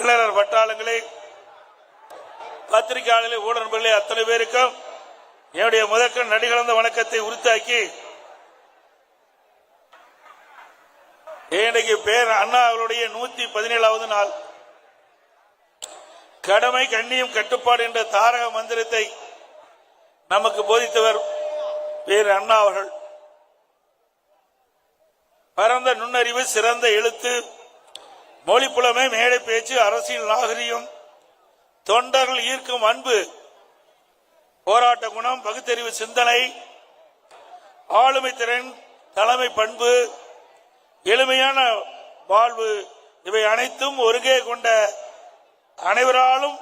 இளைஞர் வட்டாளங்களே பத்திரிகையாளர்களே ஊடகங்களே அத்தனை பேருக்கும் என்னுடைய முதற்கண் நடிகலந்த வணக்கத்தை உறுத்தாக்கி இன்றைக்கு பேர் அண்ணா அவருடைய நூத்தி பதினேழாவது நாள். கடமை கண்ணியம் கட்டுப்பாடு என்ற தாரக மந்திரத்தை நமக்கு போதித்தவர் பேர் அண்ணா அவர்கள். பரந்த நுண்ணறிவு சிறந்த எழுத்து மொழிப்புலமை மேடை பேச்சு அரசியல் நாகரிகம் தொண்டர்கள் ஈர்க்கும் அன்பு போராட்ட குணம் பகுத்தறிவு சிந்தனை ஆளுமை திறன் தலைமை பண்பு எளிமையான வாழ்வு இவை அனைத்தும் ஒருங்கே கொண்ட அனைவராலும்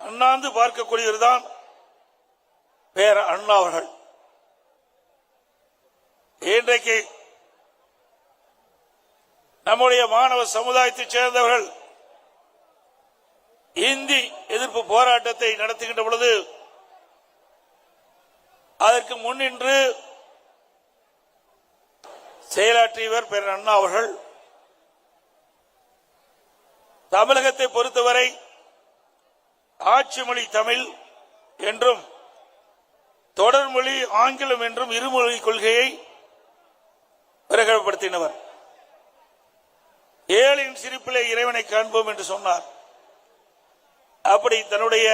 அண்ணாந்து பார்க்கக்கூடியவர்தான் பேர அண்ணா அவர்கள். இன்றைக்கு நம்முடைய மாணவ சமுதாயத்தைச் சேர்ந்தவர்கள் இந்தி எதிர்ப்பு போராட்டத்தை நடத்துகின்ற பொழுது அதற்கு முன்னின்று செயலாற்றியவர் பேர் அண்ணா அவர்கள். தமிழகத்தை பொறுத்தவரை ஆட்சி மொழி தமிழ் என்றும் தொடர்மொழி ஆங்கிலம் என்றும் இருமொழி கொள்கையை பிரகடப்படுத்தினவர் ஏழின் சிரிப்பிலே இறைவனை காண்போம் என்று சொன்னார். அப்படி தன்னுடைய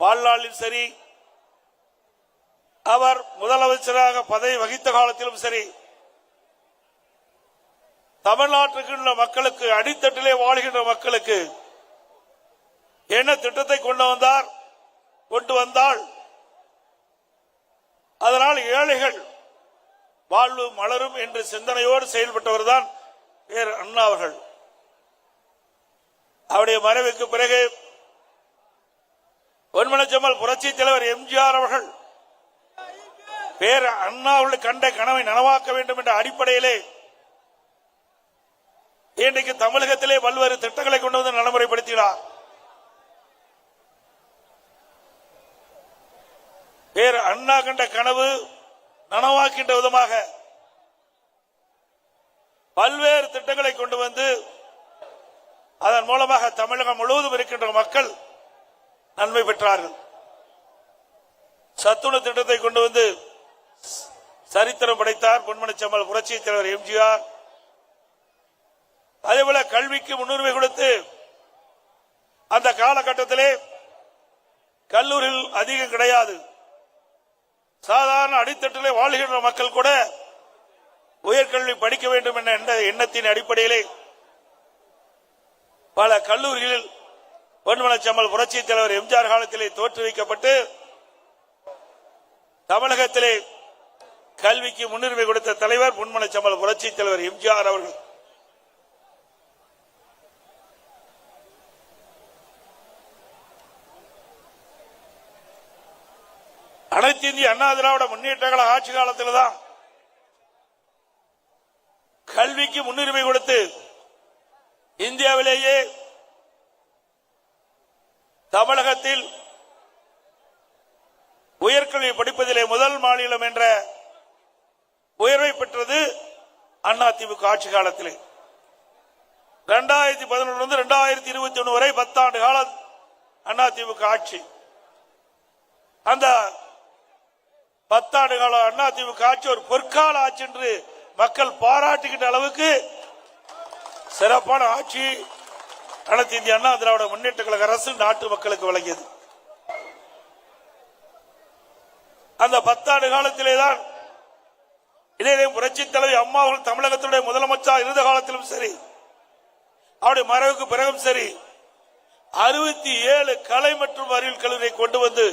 வாழ்நாளில் சரி அவர் முதலமைச்சராக பதவி வகித்த காலத்திலும் சரி தமிழ்நாட்டுக்கு உள்ள மக்களுக்கு அடித்தட்டிலே வாழ்கின்ற மக்களுக்கு என்ன திட்டத்தை கொண்டு வந்தார் கொண்டு வந்தால் அதனால் ஏழைகள் வாழ்வு மலரும் என்று சிந்தனையோடு செயல்பட்டவர் தான் பேர் அண்ணா அவர்கள். அவருடைய மறைவுக்கு பிறகு பொன்மனச்சம்மல் புரட்சி தலைவர் எம்ஜிஆர் அவர்கள் பேர் அண்ணா அவர்கள் கண்ட கனவை நனவாக்க வேண்டும் என்ற அடிப்படையிலே இன்றைக்கு தமிழகத்திலே பல்வேறு திட்டங்களை கொண்டு வந்து நடைமுறைப்படுத்தினார். பேர் அண்ணா கண்ட கனவு நனவாக்கின்ற விதமாக பல்வேறு திட்டங்களை கொண்டு வந்து அதன் மூலமாக தமிழகம் முழுவதும் இருக்கின்ற மக்கள் நன்மை பெற்றார்கள். சத்துண திட்டத்தை கொண்டு வந்து சரித்திரம் படைத்தார் பொன்மணிச்சம்மல் புரட்சி தலைவர் எம்ஜிஆர். அதேபோல கல்விக்கு முன்னுரிமை கொடுத்து அந்த காலகட்டத்திலே கல்லூரியில் அதிகம் கிடையாது. சாதாரண அடித்தட்டிலே வாழ்கின்ற மக்கள் கூட உயர்கல்வி படிக்க வேண்டும் என்ற எண்ணத்தின் அடிப்படையிலே பல கல்லூரிகளில் பொன்மனச்சம்மல் புரட்சி தலைவர் எம்ஜிஆர் காலத்திலே தோற்றுவிக்கப்பட்டு தமிழகத்திலே கல்விக்கு முன்னுரிமை கொடுத்த தலைவர் பொன்மனச்சம்மல் புரட்சி தலைவர் எம்ஜிஆர் அவர்கள். அனைத்து இந்திய அண்ணா திராவிட முன்னேற்ற கழக ஆட்சி காலத்தில் தான் கல்விக்கு முன்னுரிமை கொடுத்து இந்தியாவிலேயே தமிழகத்தில் உயர்கல்வி படிப்பதிலே முதல் மாநிலம் என்ற உயர்வை பெற்றது அதிமுக ஆட்சி காலத்தில். இரண்டாயிரத்தி பதினொன்று இரண்டாயிரத்தி இருபத்தி ஒன்று வரை பத்தாண்டு காலம் அதிமுக ஆட்சி. அந்த பத்தாண்டு கால அதிமுக ஆட்சி ஒரு பொற்கால ஆட்சி என்று மக்கள் பாராட்டுகின்ற அளவுக்கு சிறப்பான ஆட்சி நடத்தி இந்திய அண்ணா திராவிட முன்னேற்ற கழக அரசு நாட்டு மக்களுக்கு வழங்கியது. அந்த பத்தாண்டு காலத்திலே தான் இதே புரட்சி தலைவி அம்மா அவர்கள் தமிழகத்துடைய முதலமைச்சர் இருந்த காலத்திலும் சரி அவருடைய மறைவுக்கு பிறகும் சரி அறுபத்தி ஏழு கலை மற்றும் அறிவியல் கல்லூரியை கொண்டு வந்து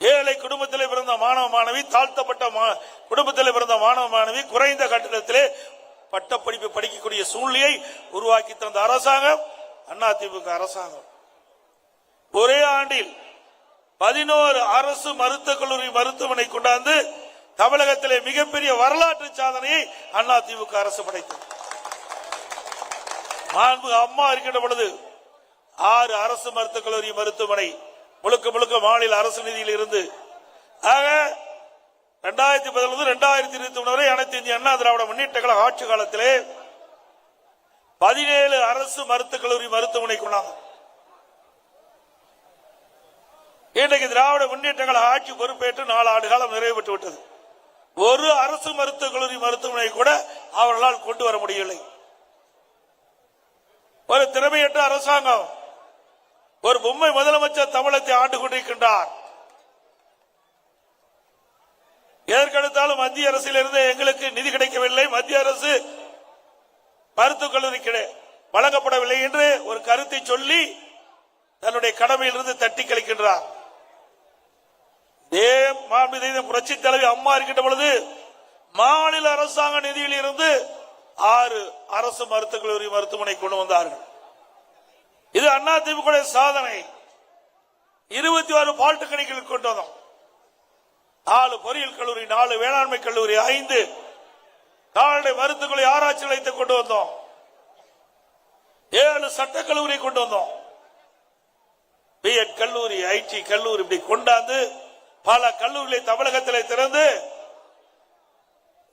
ஏழை குடும்பத்தில் பிறந்த மாணவ மாணவி தாழ்த்தப்பட்ட மா- பிறந்த மாணவ மாணவி குறைந்த கட்டணத்திலே பட்டப்படிப்பு படிக்கக்கூடிய சூழ்நிலையை உருவாக்கி தந்த அரசாங்கம் அண்ணா திமுக அரசாங்கம். ஒரே ஆண்டில் பதினோரு அரசு மருத்துவக் கல்லூரி மருத்துவமனை கொண்டாந்து தமிழகத்திலே மிகப்பெரிய வரலாற்று சாதனையை அண்ணா திமுக அரசு படைத்தது. மாண்பு அம்மா இருக்கின்ற பொழுது ஆறு அரசு மருத்துவக் கல்லூரி மருத்துவமனை முழுக்க முழுக்க மாநில அரசு நிதியில் இருந்து ஆக இரண்டாயிரத்தி பதினொன்று இரண்டாயிரத்தி இருபத்தி ஒன்று வரை அனைத்து இந்திய அண்ணா திராவிட முன்னேற்ற கழக ஆட்சி காலத்திலே பதினேழு அரசு மருத்துவக் கல்லூரி மருத்துவமனை கொண்டாங்க. இன்றைக்கு திராவிட முன்னேற்றங்கள் ஆட்சி பொறுப்பேற்று நாலு ஆண்டு காலம் நிறைவு பெற்று விட்டது. ஒரு அரசு மருத்துவக் கல்லூரி மருத்துவமனை கூட அவர்களால் கொண்டு வர முடியவில்லை. ஒரு திறமையற்ற அரசாங்கம் ஒரு பொம்மை முதலமைச்சர் தமிழகத்தை ஆண்டு கொண்டிருக்கின்றார். எதற்கெடுத்தாலும் மத்திய அரசிலிருந்து எங்களுக்கு நிதி கிடைக்கவில்லை. மத்திய அரசு மருத்துவக் கல்லூரி கிடை- வழங்கப்படவில்லை என்று ஒரு கருத்தை சொல்லி தன்னுடைய கடமையிலிருந்து தட்டி கழிக்கின்றார். இதே மாண்புமிகு புரட்சி தலைவி அம்மா இருக்கின்ற பொழுது மாநில அரசாங்க நிதியில் இருந்து ஆறு அரசு மருத்துவக் கல்லூரி மருத்துவமனை கொண்டு வந்தார்கள். இது அண்ணா திமுக சாதனை. இருபத்தி ஆறு பாலிடெக்னிக்கல் கொண்டு வந்தோம். நாலு பொறியியல் கல்லூரி நாலு வேளாண்மை கல்லூரி ஐந்து கால்நடை மருத்துவங்களை ஆராய்ச்சி நிலையத்தை கொண்டு வந்தோம். ஏழு சட்டக் கல்லூரி கொண்டு வந்தோம். பிஎட் கல்லூரி ஐடி கல்லூரி இப்படி கொண்டாந்து பல கல்லூரிகளை தமிழகத்திலே திறந்து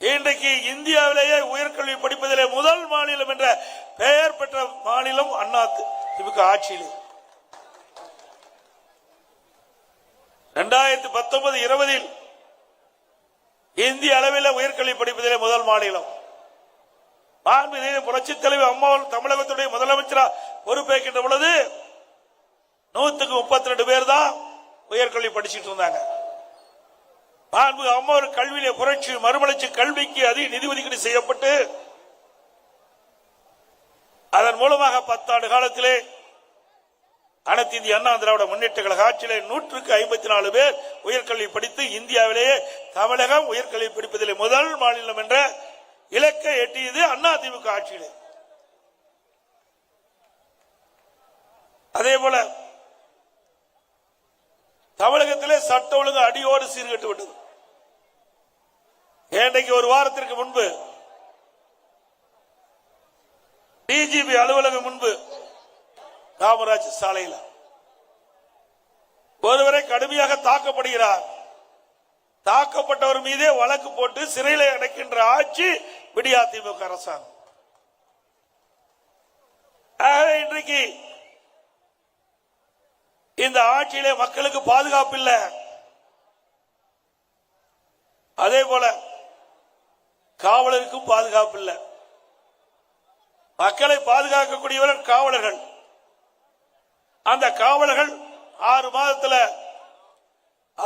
இன்றைக்கு இந்தியாவிலேயே உயர்கல்வி படிப்பதிலே முதல் மாநிலம் என்ற பெயர் பெற்ற மாநிலம் அண்ணா திமுக ஆட்சியிலே. இரண்டாயிரத்தி பத்தொன்பது இருபதில் இந்திய அளவில் உயர்கல்வி படிப்பதிலே முதல் மாநிலம். மாண்புமிகு புரட்சித் தலைவர் அம்மாவும் தமிழகத்துடைய முதலமைச்சராக பொறுப்பேற்கின்ற பொழுது நூத்துக்கு முப்பத்தி ரெண்டு பேர் தான் உயர்கல்வி படிச்சிட்டு இருந்தாங்க. மாண்பு அம்மா ஒரு கல்வியிலே புரட்சி மறுமலர்ச்சி கல்விக்கு அதிக நிதி ஒதுக்கீடு செய்யப்பட்டு அதன் மூலமாக பத்தாண்டு காலத்திலே அனைத்து இந்திய அண்ணா திராவிட முன்னேற்ற கழக ஆட்சியிலே நூற்றுக்கு ஐம்பத்தி நாலு பேர் உயர்கல்வி படித்து இந்தியாவிலேயே தமிழகம் உயர்கல்வி படிப்பதிலே முதல் மாநிலம் என்ற இலக்கை எட்டியது அண்ணா திமுக ஆட்சியிலே. அதே போல தமிழகத்திலே சட்ட ஒழுங்கு அடியோடு சீர்கட்டு விட்டது. இன்றைக்கு ஒரு வாரத்திற்கு முன்பு டிஜிபி அலுவலகம் முன்பு காமராஜ் சாலையில். ஒருவரை கடுமையாக தாக்கப்படுகிறார். தாக்கப்பட்டவர் மீதே வழக்கு போட்டு சிறையில் அடைக்கின்ற ஆட்சி விடியா திமுக அரசாங்கம். இன்றைக்கு இந்த ஆட்சியிலே மக்களுக்கு பாதுகாப்பு இல்லை. அதே போல காவலருக்கும் பாதுகாப்பு இல்லை. மக்களை பாதுகாக்கக்கூடியவர்கள் காவலர்கள். அந்த காவலர்கள் ஆறு மாதத்தில்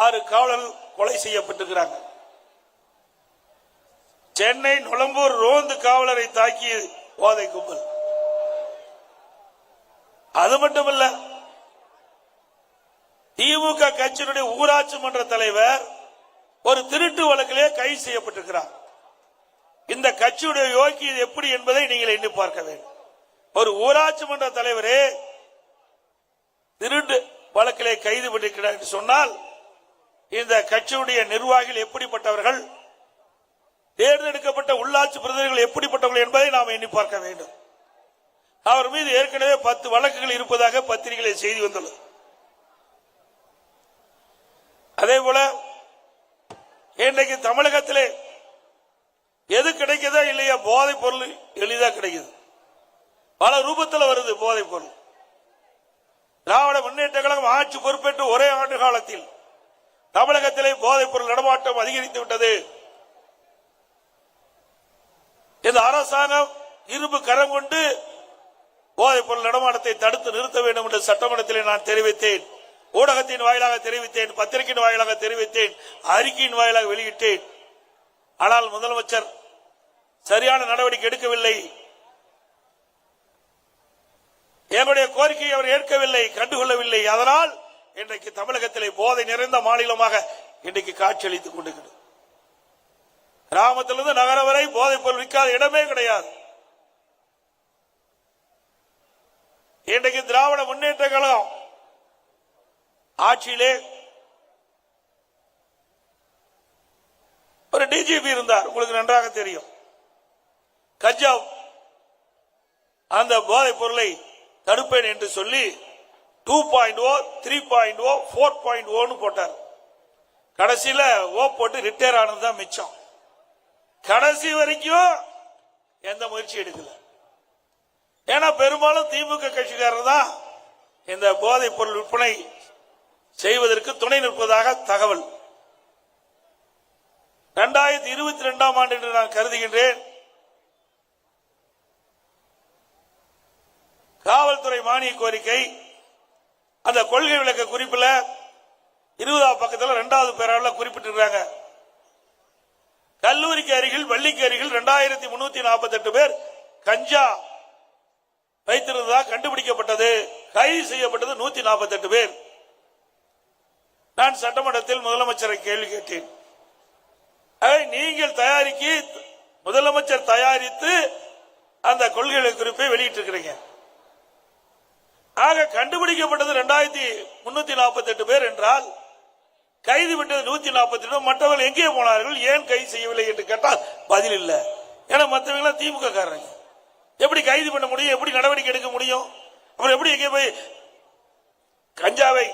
ஆறு காவலர்கள் கொலை செய்யப்பட்டிருக்கிறாங்க. சென்னை நுளம்பூர் ரோந்து காவலரை தாக்கி போதை கும்பல். அது மட்டுமல்ல திமுக கட்சியினுடைய ஊராட்சி மன்ற தலைவர் ஒரு திருட்டு வழக்கிலே கைது செய்யப்பட்டிருக்கிறார். இந்த கட்சியுடைய யோக்கியது எப்படி என்பதை நீங்கள் எண்ணி பார்க்க வேண்டும். ஒரு ஊராட்சி மன்ற தலைவரே திருண்டு வழக்கிலே கைது பண்ணிருக்கிறார் என்று சொன்னால் இந்த கட்சியுடைய நிர்வாகிகள் எப்படிப்பட்டவர்கள் தேர்ந்தெடுக்கப்பட்ட உள்ளாட்சி பிரதிநிதிகள் எப்படிப்பட்டவர்கள் என்பதை நாம் எண்ணி பார்க்க வேண்டும். அவர் மீது ஏற்கனவே பத்து வழக்குகள் இருப்பதாக பத்திரிகையில் செய்தி வந்துள்ளது. அதே போல இன்றைக்கு தமிழகத்திலே எது கிடைக்குதோ இல்லையா போதைப் பொருள் எளிதா கிடைக்குது. பல ரூபத்தில் வருது போதைப் பொருள். திராவிட முன்னேற்ற கழகம் ஆட்சி பொறுப்பேற்று ஒரே ஆண்டு காலத்தில் தமிழகத்திலே போதைப் பொருள் நடமாட்டம் அதிகரித்து விட்டது. இந்த அரசாங்கம் இரும்பு கரம் கொண்டு போதைப் பொருள் நடமாட்டத்தை தடுத்து நிறுத்த வேண்டும் என்று சட்டமன்றத்திலே நான் தெரிவித்தேன். ஊடகத்தின் வாயிலாக தெரிவித்தேன் பத்திரிகையின் வாயிலாக தெரிவித்தேன் அறிக்கையின் வாயிலாக வெளியிட்டேன். ஆனால் முதலமைச்சர் சரியான நடவடிக்கை எடுக்கவில்லை. என்னுடைய கோரிக்கையை அவர் ஏற்கவில்லை கண்டுகொள்ளவில்லை. அதனால் இன்றைக்கு தமிழகத்திலே போதை நிறைந்த மாநிலமாக இன்றைக்கு காட்சியளித்துக் கொண்டிருக்கிறது. கிராமத்திலிருந்து நகரம் வரை போதைப் பொருள் விற்காத இடமே கிடையாது. இன்றைக்கு திராவிட முன்னேற்ற கழகம் ஆட்சியிலே ஒரு டிஜிபி இருந்தார். உங்களுக்கு நன்றாக தெரியும். கஜா அந்த போதைப் பொருளை தடுப்பேன் என்று சொல்லி two point o three point o four point ஓன்னு போட்டார். கடைசியில ஓ போட்டு ரிட்டையர் ஆனது தான் மிச்சம். கடைசி வரைக்கும் எந்த முயற்சி எடுக்கல. ஏன்னா பெரும்பாலும் திமுக கட்சிக்காரர் தான் இந்த போதைப் பொருள் விற்பனை செய்வதற்கு துணை நிற்பதாக தகவல். இரண்டாயிரத்தி இருபத்தி ரெண்டாம் ஆண்டு என்று நான் கருதுகின்றேன். காவல்துறை மானிய கோரிக்கை. அந்த கொள்கை விளக்க குறிப்பில் இருபதாவது பக்கத்தில் இரண்டாவது பேராவில் குறிப்பிட்டிருக்காங்க. கல்லூரிக்கு அருகில் பள்ளிக்கு அருகில் இரண்டாயிரத்தி முன்னூத்தி நாற்பத்தி எட்டு பேர் கஞ்சா வைத்திருந்ததாக கண்டுபிடிக்கப்பட்டது. கைது செய்யப்பட்டது நூத்தி நாற்பத்தி எட்டு பேர். நான் சட்டமன்றத்தில் முதலமைச்சரை கேள்வி கேட்டேன். நீங்கள் தயாரிக்கு முதலமைச்சர் தயாரித்து அந்த கொள்கை குறிப்பை வெளியிட்டிருக்கிறீங்க. ஆக கண்டுபிடிக்கப்பட்டது இரண்டாயிரத்தி முன்னூத்தி நாற்பத்தி எட்டு பேர் என்றால் கைது விட்டது நூத்தி நாற்பத்தி எட்டு மற்றவர்கள் எங்கே போனார்கள் ஏன் கைது செய்யவில்லை என்று கேட்டால் பதில் இல்லை. ஏன்னா மற்றவங்க திமுக காரங்க. எப்படி கைது பண்ண முடியும் எப்படி நடவடிக்கை எடுக்க முடியும் அப்புறம் எப்படி எங்கே போய் கஞ்சாவை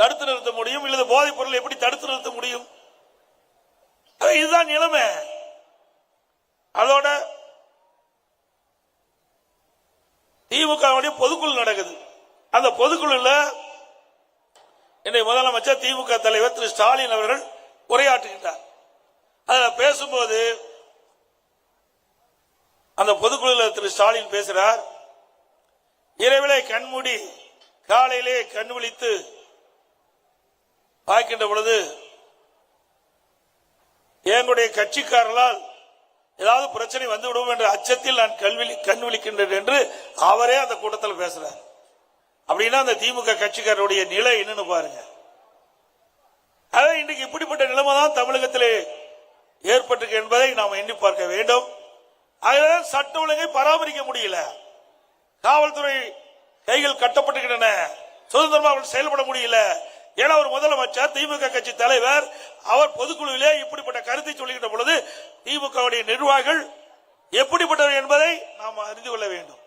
தடுத்து நிறுத்த முடியும் இல்லது போதைப் பொருள் எப்படி தடுத்து நிறுத்த முடியும்? இதுதான் நிலைமை. அதோட திமுக பொதுக்குழு நடக்குது. அந்த பொதுக்குழுல இன்னைக்கு முதலமைச்சர் திமுக தலைவர் திரு ஸ்டாலின் அவர்கள் உரையாற்றுகின்றார். அதுல பேசும்போது அந்த பொதுக்குழுல திரு ஸ்டாலின் பேசுறார். இரவிலே கண்மூடி காலையிலே கண் விழித்து பார்க்கின்ற பொழுது எங்களுடைய கட்சிக்காரர்களால் ஏதாவது பிரச்சனை வந்துவிடும் என்ற அச்சத்தில் நான் கல்வி கண் விழிக்கின்றேன் என்று அவரே அந்த கூட்டத்தில் பேசுறார். அப்படின்னா அந்த திமுக கட்சிக்காரருடைய நிலை என்னன்னு பாருங்க. அதான் இன்னைக்கு இப்படிப்பட்ட நிலைமை தான் தமிழகத்திலே ஏற்பட்டிருக்கு என்பதை நாம் எண்ணி பார்க்க வேண்டும். அதனால் சட்ட ஒழுங்கை பராமரிக்க முடியல. காவல்துறை கைகள் கட்டப்பட்டுகின்றன சுதந்திரமா அவர்கள் செயல்பட முடியல. ஏன்னா ஒரு முதலமைச்சர் திமுக கட்சி தலைவர் அவர் பொதுக்குழுவிலே இப்படிப்பட்ட கருத்தை சொல்லுகின்ற பொழுது திமுக நிர்வாகிகள் எப்படிப்பட்டவர் என்பதை நாம் அறிந்து கொள்ள வேண்டும்.